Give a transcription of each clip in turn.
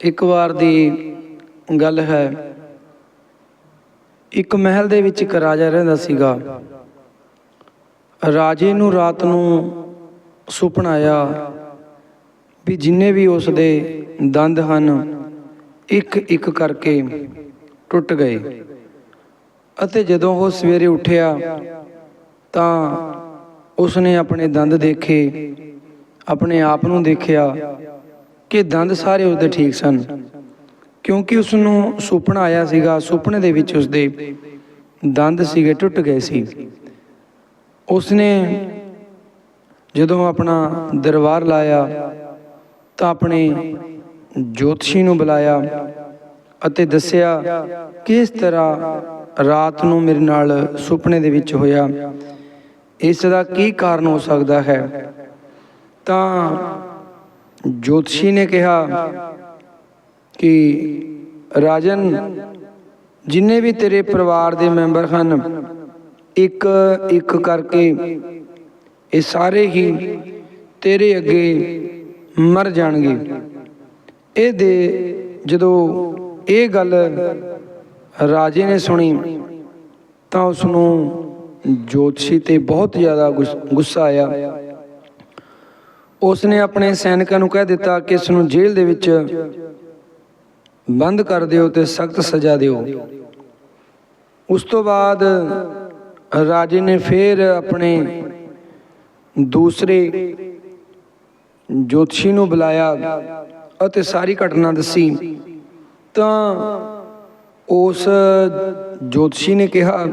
ਇੱਕ ਵਾਰ ਦੀ ਗੱਲ ਹੈ। ਇੱਕ ਮਹਿਲ ਦੇ ਵਿੱਚ ਇੱਕ ਰਾਜਾ ਰਹਿੰਦਾ ਸੀਗਾ। ਰਾਜੇ ਨੂੰ ਰਾਤ ਨੂੰ ਸੁਪਨਾ ਆਇਆ ਵੀ ਜਿੰਨੇ ਵੀ ਉਸ ਦੇ ਦੰਦ ਹਨ ਇੱਕ ਇੱਕ ਕਰਕੇ ਟੁੱਟ ਗਏ। ਅਤੇ ਜਦੋਂ ਉਹ ਸਵੇਰੇ ਉੱਠਿਆ, ਤਾਂ ਉਸਨੇ ਆਪਣੇ ਦੰਦ ਦੇਖੇ, ਆਪਣੇ ਆਪ ਨੂੰ ਦੇਖਿਆ। ਕਿ ਦੰਦ ਸਾਰੇ ਉਸਦੇ ਠੀਕ ਸਨ। ਕਿਉਂਕਿ ਉਸ ਨੂੰ ਸੁਪਨਾ ਆਇਆ ਸੀਗਾ, ਸੁਪਨੇ ਦੇ ਵਿੱਚ ਉਸਦੇ ਦੰਦ ਸੀਗੇ, ਟੁੱਟ ਗਏ ਸੀ। ਉਸਨੇ ਜਦੋਂ ਆਪਣਾ ਦਰਬਾਰ ਲਾਇਆ, ਤਾਂ ਆਪਣੇ ਜੋਤਸ਼ੀ ਨੂੰ ਬੁਲਾਇਆ ਅਤੇ ਦੱਸਿਆ ਕਿ ਇਸ ਤਰ੍ਹਾਂ ਰਾਤ ਨੂੰ ਮੇਰੇ ਨਾਲ ਸੁਪਨੇ ਦੇ ਵਿੱਚ ਹੋਇਆ। ਇਸ ਦਾ ਕੀ ਕਾਰਨ ਹੋ ਸਕਦਾ ਹੈ? ਤਾਂ ਜੋਤਸ਼ੀ ਨੇ ਕਿਹਾ ਕਿ ਰਾਜਨ, ਜਿੰਨੇ ਵੀ ਤੇਰੇ ਪਰਿਵਾਰ ਦੇ ਮੈਂਬਰ ਹਨ, ਇੱਕ ਇੱਕ ਕਰਕੇ ਇਹ ਸਾਰੇ ਹੀ ਤੇਰੇ ਅੱਗੇ ਮਰ ਜਾਣਗੇ। ਇਹ ਦੇ ਜਦੋਂ ਇਹ ਗੱਲ ਰਾਜੇ ਨੇ ਸੁਣੀ, ਤਾਂ ਉਸ ਨੂੰ ਜੋਤਸ਼ੀ ਤੇ ਬਹੁਤ ਜ਼ਿਆਦਾ ਗੁੱਸ- ਗੁੱਸਾ ਆਇਆ। ਉਸ ਨੇ ਆਪਣੇ ਸੈਨਿਕਾਂ ਨੂੰ ਕਹਿ ਦਿੱਤਾ ਕਿ ਇਸ ਨੂੰ ਜੇਲ੍ਹ ਦੇ ਵਿੱਚ ਬੰਦ ਕਰ ਦਿਓ ਤੇ ਸਖਤ ਸਜ਼ਾ ਦਿਓ। ਉਸ ਤੋਂ ਬਾਅਦ ਰਾਜੇ ਨੇ ਫਿਰ ਆਪਣੇ ਦੂਸਰੇ ਜੋਤਸ਼ੀ ਨੂੰ ਬੁਲਾਇਆ ਅਤੇ ਸਾਰੀ ਘਟਨਾ ਦੱਸੀ। ਤਾਂ ਉਸ ਜੋਤਸ਼ੀ ਨੇ ਕਿਹਾ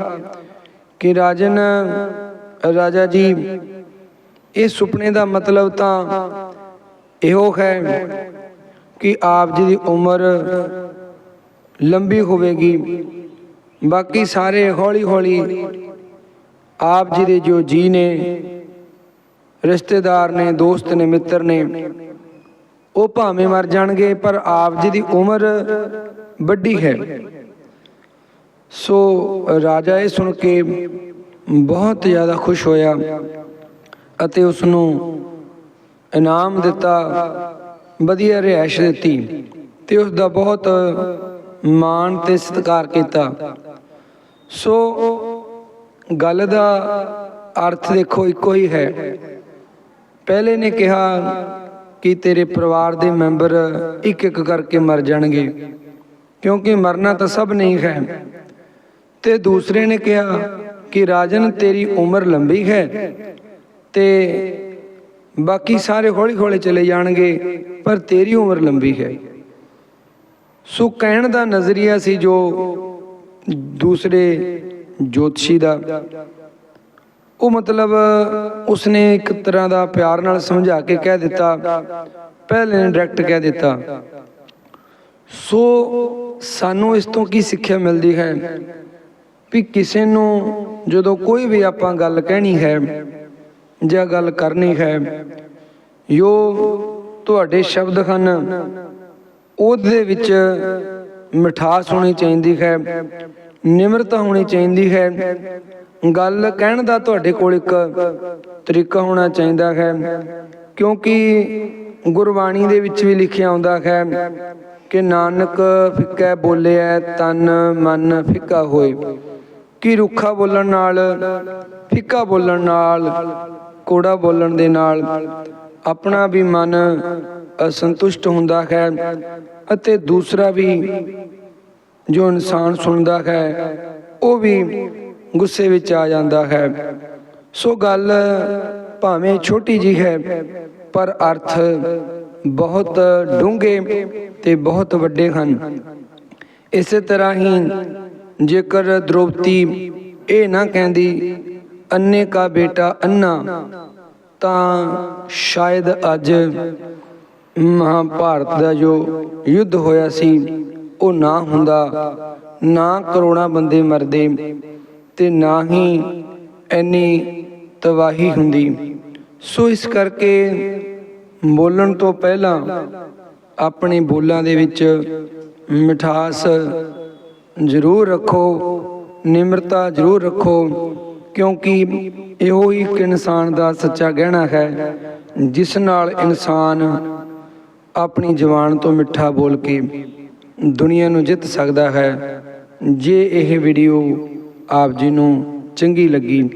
ਕਿ ਰਾਜਨ, ਰਾਜਾ ਜੀ ਇਹ ਸੁਪਨੇ ਦਾ ਮਤਲਬ ਤਾਂ ਇਹੋ ਹੈ ਕਿ ਆਪ ਜੀ ਦੀ ਉਮਰ ਲੰਬੀ ਹੋਵੇਗੀ। ਬਾਕੀ ਸਾਰੇ ਹੌਲੀ ਹੌਲੀ ਆਪ ਜੀ ਦੇ ਜੋ ਜੀ ਨੇ, ਰਿਸ਼ਤੇਦਾਰ ਨੇ, ਦੋਸਤ ਨੇ, ਮਿੱਤਰ ਨੇ, ਉਹ ਭਾਵੇਂ ਮਰ ਜਾਣਗੇ, ਪਰ ਆਪ ਜੀ ਦੀ ਉਮਰ ਵੱਡੀ ਹੈ। ਸੋ ਰਾਜਾ ਇਹ ਸੁਣ ਕੇ ਬਹੁਤ ਜ਼ਿਆਦਾ ਖੁਸ਼ ਹੋਇਆ। ਅਤੇ ਉਸ ਨੂੰ ਇਨਾਮ ਦਿੱਤਾ, ਵਧੀਆ ਰਿਹਾਇਸ਼ ਦਿੱਤੀ ਤੇ ਉਸ ਦਾ ਬਹੁਤ ਮਾਣ ਤੇ ਸਤਿਕਾਰ ਕੀਤਾ। ਸੋ ਗੱਲ ਦਾ ਅਰਥ ਦੇਖੋ ਇੱਕੋ ਹੀ ਹੈ। ਪਹਿਲੇ ਨੇ ਕਿਹਾ ਕਿ ਤੇਰੇ ਪਰਿਵਾਰ ਦੇ ਮੈਂਬਰ ਇੱਕ ਇੱਕ ਕਰਕੇ ਮਰ ਜਾਣਗੇ, ਕਿਉਂਕਿ ਮਰਨਾ ਤਾਂ ਸਭ ਨਹੀਂ ਹੈ। ਤੇ ਦੂਸਰੇ ਨੇ ਕਿਹਾ ਕਿ ਰਾਜਨ ਤੇਰੀ ਉਮਰ ਲੰਬੀ ਹੈ ਤੇ ਬਾਕੀ ਸਾਰੇ ਹੌਲੀ ਹੌਲੀ ਚਲੇ ਜਾਣਗੇ, ਪਰ ਤੇਰੀ ਉਮਰ ਲੰਬੀ ਹੈ। ਸੋ ਕਹਿਣ ਦਾ ਨਜ਼ਰੀਆ ਸੀ ਜੋ ਦੂਸਰੇ ਜੋਤਸ਼ੀ ਦਾ। ਉਹ ਮਤਲਬ ਉਸਨੇ ਇੱਕ ਤਰ੍ਹਾਂ ਦਾ ਪਿਆਰ ਨਾਲ ਸਮਝਾ ਕੇ ਕਹਿ ਦਿੱਤਾ। ਪਹਿਲੇ ਨੇ ਡਾਇਰੈਕਟ ਕਹਿ ਦਿੱਤਾ। ਸੋ ਸਾਨੂੰ ਇਸ ਤੋਂ ਕੀ ਸਿੱਖਿਆ ਮਿਲਦੀ ਹੈ? ਵੀ ਕਿਸੇ ਨੂੰ ਜਦੋਂ ਕੋਈ ਵੀ ਆਪਾਂ ਗੱਲ ਕਹਿਣੀ ਹੈ ਜਾਂ ਗੱਲ ਕਰਨੀ ਹੈ। ਜੋ ਤੁਹਾਡੇ ਸ਼ਬਦ ਹਨ। ਉਹਦੇ ਵਿੱਚ ਮਿਠਾਸ ਹੋਣੀ ਚਾਹੀਦੀ ਹੈ, ਨਿਮਰਤਾ ਹੋਣੀ ਚਾਹੀਦੀ ਹੈ। ਗੱਲ ਕਹਿਣ ਦਾ ਤੁਹਾਡੇ ਕੋਲ ਇੱਕ ਤਰੀਕਾ ਹੋਣਾ ਚਾਹੀਦਾ ਹੈ, ਕਿਉਂਕਿ ਗੁਰਬਾਣੀ ਦੇ ਵਿੱਚ ਵੀ ਲਿਖਿਆ ਆਉਂਦਾ ਹੈ ਕਿ ਨਾਨਕ ਫਿੱਕਾ ਬੋਲਿਆ ਤਨ ਮਨ ਫਿੱਕਾ ਹੋਏ। ਕਿ ਰੁੱਖਾ ਬੋਲਣ ਨਾਲ, ਫਿੱਕਾ ਬੋਲਣ ਨਾਲ, ਕੋੜਾ ਬੋਲਣ ਦੇ ਨਾਲ ਆਪਣਾ ਵੀ ਮਨ ਅਸੰਤੁਸ਼ਟ ਹੁੰਦਾ ਹੈ ਅਤੇ ਦੂਸਰਾ ਵੀ ਜੋ ਇਨਸਾਨ ਸੁਣਦਾ ਹੈ, ਉਹ ਵੀ ਗੁੱਸੇ ਵਿੱਚ ਆ ਜਾਂਦਾ ਹੈ। ਸੋ ਗੱਲ ਭਾਵੇਂ ਛੋਟੀ ਜੀ ਹੈ, ਪਰ ਅਰਥ ਬਹੁਤ ਡੂੰਘੇ ਤੇ ਬਹੁਤ ਵੱਡੇ ਹਨ। ਇਸੇ ਤਰ੍ਹਾਂ ਹੀ ਜੇਕਰ ਦ੍ਰੋਪਦੀ ਇਹ ਨਾ ਕਹਿੰਦੀ ਅੰਨੇ ਕਾ ਬੇਟਾ ਅੰਨਾ ਤਾਂ ਸ਼ਾਇਦ ਅੱਜ ਮਹਾਭਾਰਤ ਦਾ ਜੋ ਯੁੱਧ ਹੋਇਆ ਸੀ, ਉਹ ਨਾ ਹੁੰਦਾ, ਨਾ ਕਰੋੜਾਂ ਬੰਦੇ ਮਰਦੇ ਤੇ ਨਾ ਹੀ ਐਨੀ ਤਬਾਹੀ ਹੁੰਦੀ। ਸੋ ਇਸ ਕਰਕੇ ਬੋਲਣ ਤੋਂ ਪਹਿਲਾਂ ਆਪਣੇ ਬੋਲਾਂ ਦੇ ਵਿੱਚ ਮਿਠਾਸ ਜ਼ਰੂਰ ਰੱਖੋ, ਨਿਮਰਤਾ ਜ਼ਰੂਰ ਰੱਖੋ, ਕਿਉਂਕਿ ਇਹੋ ਹੀ ਇੱਕ ਇਨਸਾਨ ਦਾ ਸੱਚਾ ਗਹਿਣਾ ਹੈ, ਜਿਸ ਨਾਲ ਇਨਸਾਨ ਆਪਣੀ ਜ਼ੁਬਾਨ ਤੋਂ ਮਿੱਠਾ ਬੋਲ ਕੇ ਦੁਨੀਆ ਨੂੰ ਜਿੱਤ ਸਕਦਾ ਹੈ। ਜੇ ਇਹ ਵੀਡੀਓ ਆਪ ਜੀ ਨੂੰ ਚੰਗੀ ਲੱਗੀ,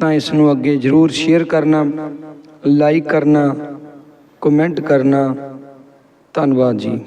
ਤਾਂ ਇਸ ਨੂੰ ਅੱਗੇ ਜ਼ਰੂਰ ਸ਼ੇਅਰ ਕਰਨਾ, ਲਾਈਕ ਕਰਨਾ, ਕਮੈਂਟ ਕਰਨਾ। ਧੰਨਵਾਦ ਜੀ।